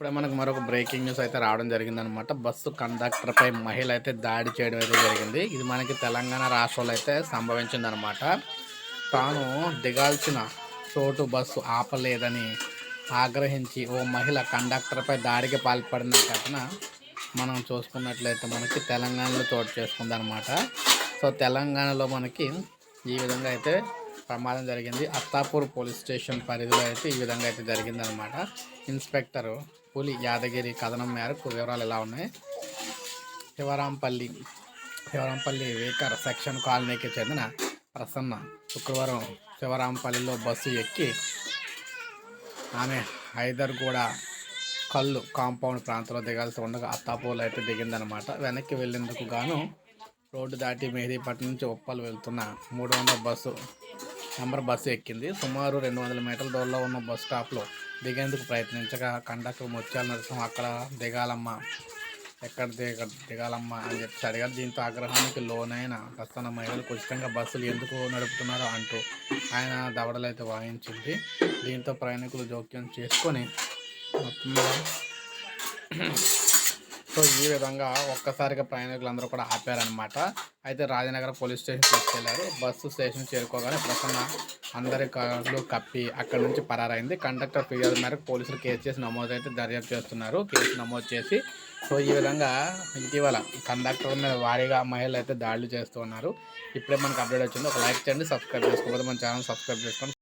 ఇప్పుడే మనకు మరొక బ్రేకింగ్ న్యూస్ అయితే రావడం జరిగిందనమాట బస్సు కండక్టర్పై మహిళ అయితే దాడి చేయడం అయితే జరిగింది. ఇది మనకి తెలంగాణ రాష్ట్రంలో అయితే సంభవించిందనమాట తాను దిగాల్సిన చోటు బస్సు ఆపలేదని ఆగ్రహించి ఓ మహిళ కండక్టర్పై దాడికి పాల్పడిన ఘటన మనం చూసుకున్నట్లయితే మనకి తెలంగాణలో చోటు చేసుకుందనమాట సో తెలంగాణలో మనకి ఈ విధంగా అయితే ప్రమాదం జరిగింది. అత్తాపూర్ పోలీస్ స్టేషన్ పరిధిలో అయితే ఈ విధంగా అయితే జరిగిందనమాట ఇన్స్పెక్టర్ పులి యాదగిరి కథనం మేరకు వివరాలు ఎలా ఉన్నాయి? శివరాంపల్లి శివరాంపల్లి వేకర్ సెక్షన్ కాలనీకి చెందిన ప్రసన్న శుక్రవారం శివరాంపల్లిలో బస్సు ఎక్కి ఆమె హైదర్గూడ కళ్ళు కాంపౌండ్ ప్రాంతంలో దిగాల్సి ఉండగా అత్తాపూర్లో అయితే దిగిందనమాట వెనక్కి వెళ్ళేందుకు గాను రోడ్డు దాటి మెహదీపట్నం నుంచి ఉప్పల్ వెళ్తున్న మూడు వందల బస్సు నెంబర్ బస్సు ఎక్కింది. సుమారు రెండు వందల మీటర్ల దూరంలో ఉన్న బస్ స్టాప్లో దిగేందుకు ప్రయత్నించగా కండక్టర్ ముత్యాల నరసింహ అక్కడ దిగాలమ్మా ఎక్కడ దిగ దిగాలమ్మా అని చెప్పి అడిగారు. దీంతో ఆగ్రహానికి లోనైన ప్రస్తున్న మహిళలకు ఉచితంగా బస్సులు ఎందుకు నడుపుతున్నారో అంటూ ఆయన దవడలైతే వాయించింది. దీంతో ప్రయాణికులు జోక్యం చేసుకొని మొత్తం సో ఈ విధంగా ఒక్కసారిగా ప్రయాణికులందరూ కూడా ఆపారనమాట అయితే రాజనగర్ పోలీస్ స్టేషన్ తీసుకెళ్ళారు. బస్సు స్టేషన్ చేరుకోగానే ప్రసన్న అందరి కళ్ళు కప్పి అక్కడి నుంచి పరారైంది. కండక్టర్ ఫిర్యాదు మేరకు పోలీసులు కేసు చేసి నమోదు అయితే దర్యాప్తు చేస్తున్నారు. కేసు నమోదు చేసి సో ఈ విధంగా ఇటీవల కండక్టర్ మీద వారీగా మహిళలు అయితే దాడులు చేస్తూ ఉన్నారు. ఇప్పుడే మనకు అప్డేట్ వచ్చింది. ఒక లైక్ చేయండి సబ్స్క్రైబ్ చేసుకోకపోతే మన ఛానల్ సబ్స్క్రైబ్ చేసుకోండి